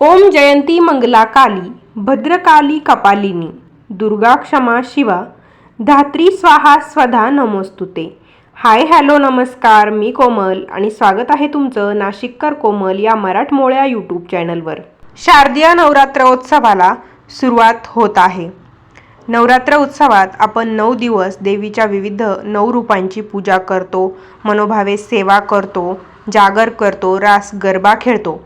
ओम जयंती मंगला काली भद्रकाली कपालिनी दुर्गा क्षमा शिवा धात्री स्वाहा स्वधा नमोस्तुते. हाय हॅलो नमस्कार मी कोमल आणि स्वागत आहे तुमचं नाशिककर कोमल या मराठमोळ्या यूट्यूब चॅनलवर. शारदीय नवरात्रोत्सवाला सुरुवात होत आहे. नवरात्र उत्सवात आपण नऊ दिवस देवीच्या विविध नऊ रूपांची पूजा करतो मनोभावे सेवा करतो जागर करतो रास गरबा खेळतो.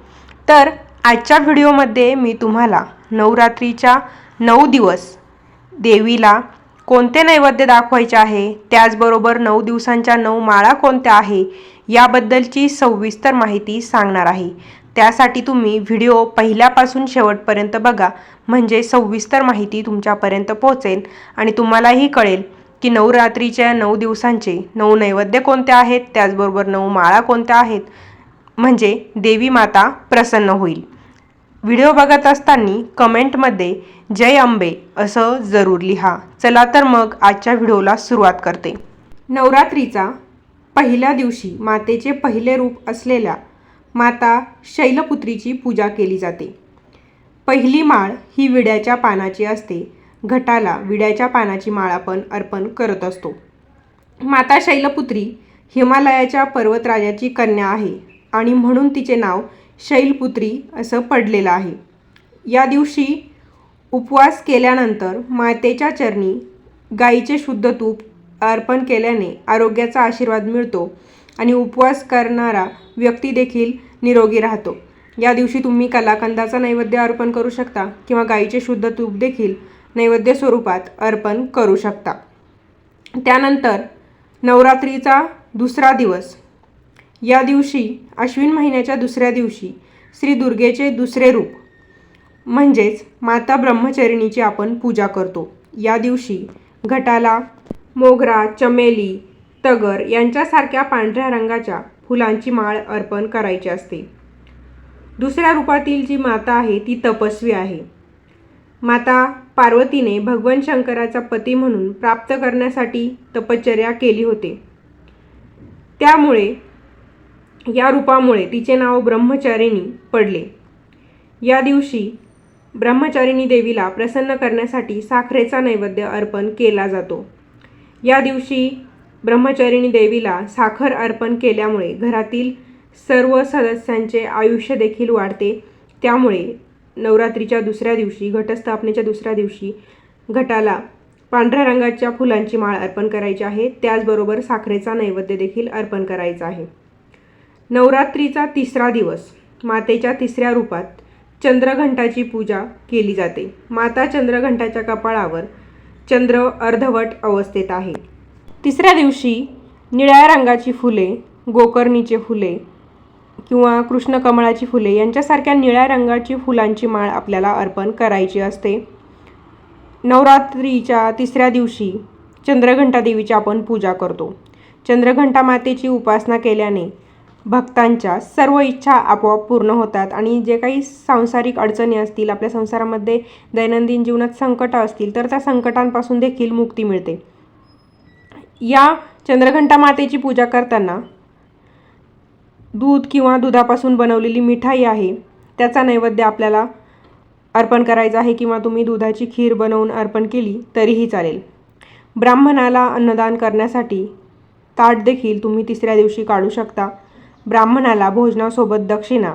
तर आजच्या व्हिडिओमध्ये मी तुम्हाला नवरात्रीच्या नऊ दिवस देवीला कोणते नैवेद्य दाखवायचे आहे त्याचबरोबर नऊ दिवसांच्या नऊ माळा कोणत्या आहे याबद्दलची सविस्तर माहिती सांगणार आहे. त्यासाठी तुम्ही व्हिडिओ पहिल्यापासून शेवटपर्यंत बघा म्हणजे सविस्तर माहिती तुमच्यापर्यंत पोहोचेल आणि तुम्हालाही कळेल की नवरात्रीच्या नऊ दिवसांचे नऊ नैवेद्य कोणते आहेत त्याचबरोबर नऊ माळा कोणत्या आहेत म्हणजे देवी माता प्रसन्न होईल. व्हिडिओ बघत असताना कमेंटमध्ये जय अंबे असं जरूर लिहा. चला तर मग आजच्या व्हिडिओला सुरुवात करते. नवरात्रीचा पहिल्या दिवशी मातेचे पहिले रूप असलेल्या माता शैलपुत्रीची पूजा केली जाते. पहिली माळ ही विड्याच्या पानाची असते. घटाला विड्याच्या पानाची माळ आपण अर्पण करत असतो. माता शैलपुत्री हिमालयाच्या पर्वतराजाची कन्या आहे आणि म्हणून तिचे नाव शैलपुत्री असं पडलेलं आहे. या दिवशी उपवास केल्यानंतर मातेच्या चरणी गाईचे शुद्ध तूप अर्पण केल्याने आरोग्याचा आशीर्वाद मिळतो आणि उपवास करणारा व्यक्ती देखील निरोगी राहतो. या दिवशी तुम्ही कलाकंदाचा नैवेद्य अर्पण करू शकता किंवा गाईचे शुद्ध तूप देखील नैवेद्य स्वरूपात अर्पण करू शकता. त्यानंतर नवरात्रीचा दुसरा दिवस या दिवशी अश्विन महिन्याच्या दुसऱ्या दिवशी श्री दुर्गेचे दुसरे रूप म्हणजेच माता ब्रह्मचरिणीची आपण पूजा करतो. या दिवशी घटाला मोगरा चमेली तगर यांच्यासारख्या पांढऱ्या रंगाच्या फुलांची माळ अर्पण करायची असते. दुसऱ्या रूपातील जी माता आहे ती तपस्वी आहे. माता पार्वतीने भगवान शंकराचा पती म्हणून प्राप्त करण्यासाठी तपश्चर्या केली होते. त्यामुळे या रूपामुळे तिचे नाव ब्रह्मचारिणी पडले. या दिवशी ब्रह्मचारिणी देवीला प्रसन्न करण्यासाठी साखरेचा नैवेद्य अर्पण केला जातो. या दिवशी ब्रह्मचारिणी देवीला साखर अर्पण केल्यामुळे घरातील सर्व सदस्यांचे आयुष्य देखील वाढते. त्यामुळे नवरात्रीच्या दुसऱ्या दिवशी घटस्थापनेच्या दुसऱ्या दिवशी घटाला पांढऱ्या रंगाच्या फुलांची माळ अर्पण करायची आहे. त्याचबरोबर साखरेचा नैवेद्य देखील अर्पण करायचा आहे. नवरात्रीचा तिसरा दिवस. मातेच्या तिसऱ्या रूपात चंद्रघंटाची पूजा केली जाते. माता चंद्रघंटाच्या कपाळावर चंद्र अर्धवट अवस्थेत आहे. तिसऱ्या दिवशी निळ्या रंगाची फुले गोकर्णीचे फुले किंवा कृष्णकमळाची फुले यांच्यासारख्या निळ्या रंगाची फुलांची माळ आपल्याला अर्पण करायची असते. नवरात्रीच्या तिसऱ्या दिवशी चंद्रघंटा देवीची आपण पूजा करतो. चंद्रघंटा मातेची उपासना केल्याने भक्तांच्या सर्व इच्छा आपोआप पूर्ण होतात आणि जे काही सांसारिक अडचणी असतील आपल्या संसारामध्ये दैनंदिन जीवनात संकट असतील तर त्या संकटांपासून देखील मुक्ती मिळते. या चंद्रघंटा मातेची पूजा करताना दूध किंवा दुधापासून बनवलेली मिठाई आहे त्याचा नैवेद्य आपल्याला अर्पण करायचा आहे किंवा तुम्ही दुधाची खीर बनवून अर्पण केली तरीही चालेल. ब्राह्मणाला अन्नदान करण्यासाठी ताट देखील तुम्ही तिसऱ्या दिवशी काढू शकता. ब्राह्मणाला भोजनासोबत दक्षिणा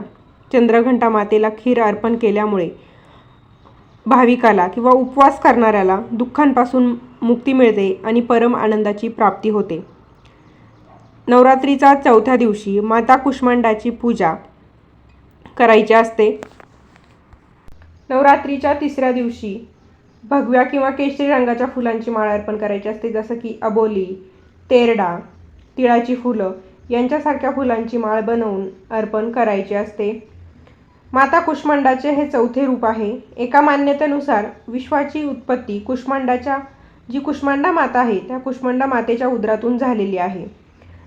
चंद्रघंटा मातेला खीर अर्पण केल्यामुळे भाविकाला किंवा उपवास करणाऱ्याला दुःखांपासून मुक्ती मिळते आणि परम आनंदाची प्राप्ती होते. नवरात्रीचा चौथ्या दिवशी माता कुष्मांडाची पूजा करायची असते. नवरात्रीच्या तिसऱ्या दिवशी भगव्या किंवा केशरी रंगाच्या फुलांची माळ अर्पण करायची असते जसं की अबोली तेरडा तिळाची फुलं यांच्यासारख्या फुलांची माळ बनवून अर्पण करायची असते. माता कुष्मांडाचे हे चौथे रूप आहे. एका मान्यतेनुसार विश्वाची उत्पत्ती कुष्मांडाच्या जी कुष्मांडा माता आहे त्या कुष्मांडा मातेच्या उदरातून झालेली आहे.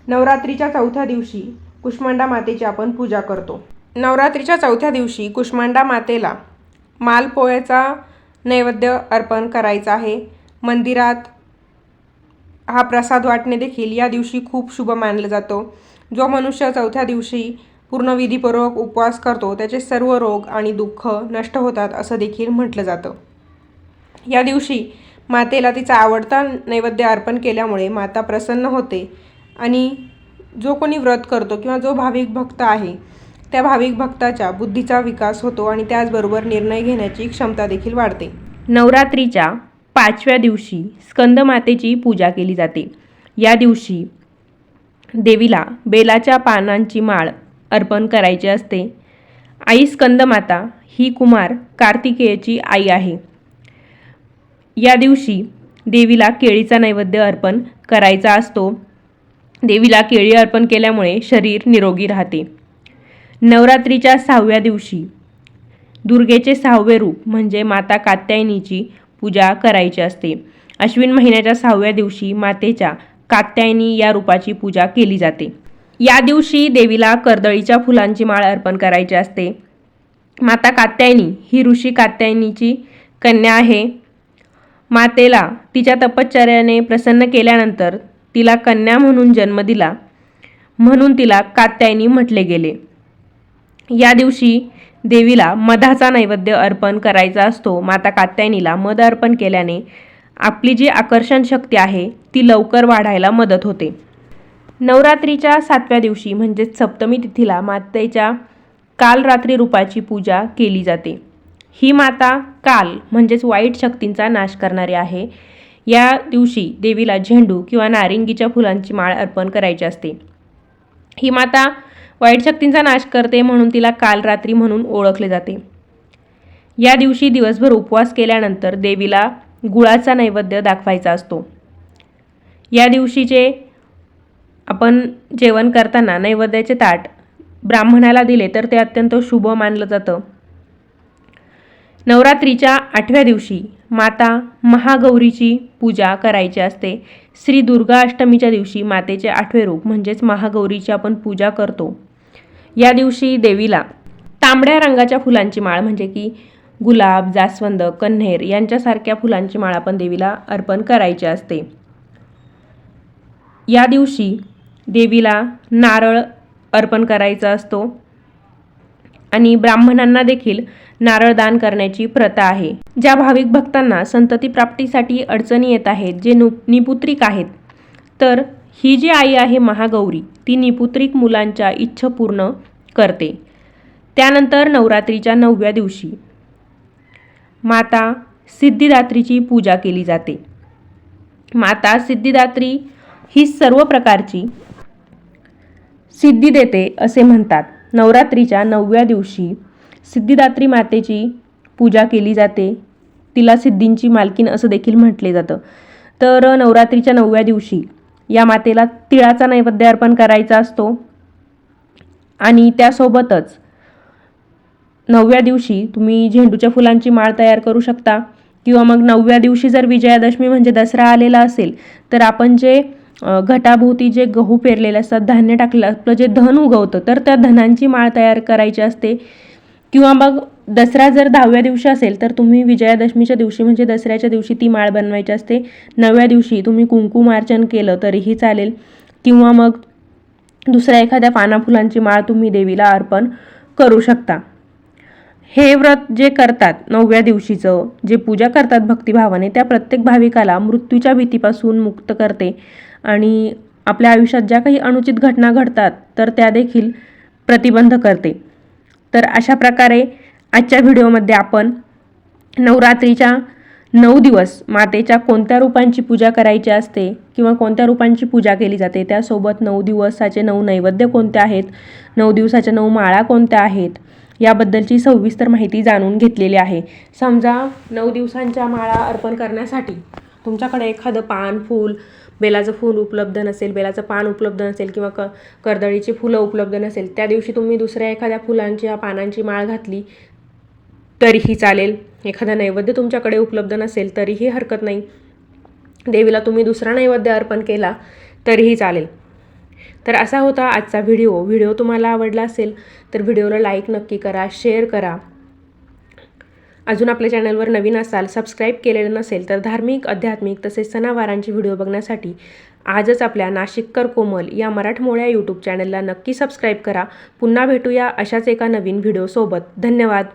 नवरात्रीच्या चौथ्या दिवशी कुष्मांडा मातेची आपण पूजा करतो. नवरात्रीच्या चौथ्या दिवशी कुष्मांडा मातेला मालपोळ्याचा नैवेद्य अर्पण करायचा आहे. मंदिरात हा प्रसाद वाटणे देखील या दिवशी खूप शुभ मानला जातो. जो मनुष्य चौथ्या दिवशी पूर्ण विधीपूर्वक उपवास करतो त्याचे सर्व रोग आणि दुःख नष्ट होतात असं देखील म्हटलं जातं. या दिवशी मातेला तिचा आवडता नैवेद्य अर्पण केल्यामुळे माता प्रसन्न होते आणि जो कोणी व्रत करतो किंवा जो भाविक भक्त आहे त्या भाविक भक्ताच्या बुद्धीचा विकास होतो आणि त्याचबरोबर निर्णय घेण्याची क्षमता देखील वाढते. नवरात्रीच्या पाचव्या दिवशी स्कंदमातेची पूजा केली जाते. या दिवशी देवीला बेलाच्या पानांची माळ अर्पण करायची असते. आई स्कंदमाता ही कुमार कार्तिकेयची आई आहे. या दिवशी देवीला केळीचा नैवेद्य अर्पण करायचा असतो. देवीला केळी अर्पण केल्यामुळे शरीर निरोगी राहते. नवरात्रीच्या सहाव्या दिवशी दुर्गेचे सहावे रूप म्हणजे माता कात्यायनीची पूजा करायची असते. अश्विन महिन्याच्या सहाव्या दिवशी मातेच्या कात्यायनी या रूपाची पूजा केली जाते. या दिवशी देवीला कर्दळीच्या फुलांची माळ अर्पण करायची असते. माता कात्यायनी ही ऋषी कात्यायनीची कन्या आहे. मातेला तिच्या तपश्चर्याने प्रसन्न केल्यानंतर तिला कन्या म्हणून जन्म दिला. म्हणून तिला कात्यायनी म्हटले गेले. या दिवशी देवीला मधाचा नैवेद्य अर्पण करायचा असतो. माता कात्यायनीला मध अर्पण केल्याने आपली जी आकर्षण शक्ती आहे ती लवकर वाढायला मदत होते. नवरात्रीच्या सातव्या दिवशी म्हणजेच सप्तमी तिथीला मातेच्या काल रात्री रूपाची पूजा केली जाते. ही माता काल म्हणजेच वाईट शक्तींचा नाश करणारी आहे. या दिवशी देवीला झेंडू किंवा नारिंगीच्या फुलांची माळ अर्पण करायची असते. ही माता वाईट शक्तींचा नाश करते म्हणून तिला काल रात्री म्हणून ओळखले जाते. या दिवशी दिवसभर उपवास केल्यानंतर देवीला गुळाचा नैवेद्य दाखवायचा असतो. या दिवशीचे आपण जेवण करताना नैवेद्याचे ताट ब्राह्मणाला दिले तर ते अत्यंत शुभ मानलं जातं. नवरात्रीच्या आठव्या दिवशी माता महागौरीची पूजा करायची असते. श्री दुर्गा अष्टमीच्या दिवशी मातेचे आठवे रूप म्हणजेच महागौरीची आपण पूजा करतो. या दिवशी देवीला तांबड्या रंगाच्या फुलांची माळ म्हणजे की गुलाब जास्वंद कन्हेर यांच्यासारख्या फुलांची माळ आपण देवीला अर्पण करायची असते. या दिवशी देवीला नारळ अर्पण करायचा असतो आणि ब्राह्मणांना देखील नारळ दान करण्याची प्रथा आहे. ज्या भाविक भक्तांना संतती प्राप्तीसाठी अडचणी येत आहेत जे नु निपुत्रिक आहेत तर ही जी आई आहे महागौरी ती निपुत्रिक मुलांच्या इच्छा पूर्ण करते. त्यानंतर नवरात्रीच्या नवव्या दिवशी माता सिद्धिदात्रीची पूजा केली जाते. माता सिद्धिदात्री ही सर्व प्रकारची सिद्धी देते असे म्हणतात. नवरात्रीच्या नवव्या दिवशी सिद्धिदात्री मातेची पूजा केली जाते. तिला सिद्धींची मालकीन असं देखील म्हटले जातं. तर नवरात्रीच्या नवव्या दिवशी या मातेला तिळाचा नैवेद्य अर्पण करायचा असतो. आणि त्यासोबतच नवव्या दिवशी तुम्ही झेंडूच्या फुलांची माळ तयार करू शकता. किंवा मग नवव्या दिवशी जर विजयादशमी म्हणजे दसरा आलेला असेल तर आपण जे घटाभोवती जे गहू पेरलेले असतात धान्य टाकलं आपलं जे धन उगवतं तर त्या धनांची माळ तयार करायची असते. किंवा मग दसरा जर दहाव्या दिवशी असेल तर तुम्ही विजयादशमीच्या दिवशी म्हणजे दसऱ्याच्या दिवशी ती माळ बनवायची असते. नवव्या दिवशी तुम्ही कुंकुमार्चन केलं तरीही चालेल. किंवा मग दुसऱ्या एखाद्या पानाफुलांची माळ तुम्ही देवीला अर्पण करू शकता. हे व्रत जे करतात नवव्या दिवशीचं जे पूजा करतात भक्तिभावाने त्या प्रत्येक भाविकाला मृत्यूच्या भीतीपासून मुक्त करते. आणि आपल्या आयुष्यात ज्या काही अनुचित घटना घडतात तर त्या देखील प्रतिबंध करते. तर अशा प्रकारे आजच्या व्हिडिओमध्ये आपण नवरात्रीच्या नऊ दिवस मातेच्या कोणत्या रूपांची पूजा करायची असते किंवा कोणत्या रूपांची पूजा केली जाते त्यासोबत नऊ दिवसाचे नऊ नैवेद्य कोणते आहेत नऊ दिवसाच्या नऊ माळा कोणत्या आहेत याबद्दलची सविस्तर माहिती जाणून घेतलेली आहे. समजा नऊ दिवसांच्या माळा अर्पण करण्यासाठी तुमच्याकडे एखादं पान फूल बेलाचं फूल उपलब्ध नसेल बेलाचं पान उपलब्ध नसेल किंवा क कर्दळीची फुलं उपलब्ध नसेल त्या दिवशी तुम्ही दुसऱ्या एखाद्या फुलांची पानांची माळ घातली तरीही चालेल. एखादा नैवेद्य तुमच्याकडे उपलब्ध नसेल तरीही हरकत नाही. देवीला तुम्ही दुसरा नैवेद्य अर्पण केला तरीही चालेल. तर असा होता आजचा व्हिडिओ. व्हिडिओ तुम्हाला आवडला असेल तर व्हिडिओला लाईक नक्की करा शेअर करा. अजून आपल्या चॅनलवर नवीन असाल सबस्क्राईब केलेलं नसेल तर धार्मिक आध्यात्मिक तसेच सणावारांची व्हिडिओ बघण्यासाठी आजच आपल्या नाशिककर कोमल या मराठमोळ्या यूट्यूब चॅनलला नक्की सबस्क्राईब करा. पुन्हा भेटूया अशाच एका नवीन व्हिडिओसोबत. धन्यवाद.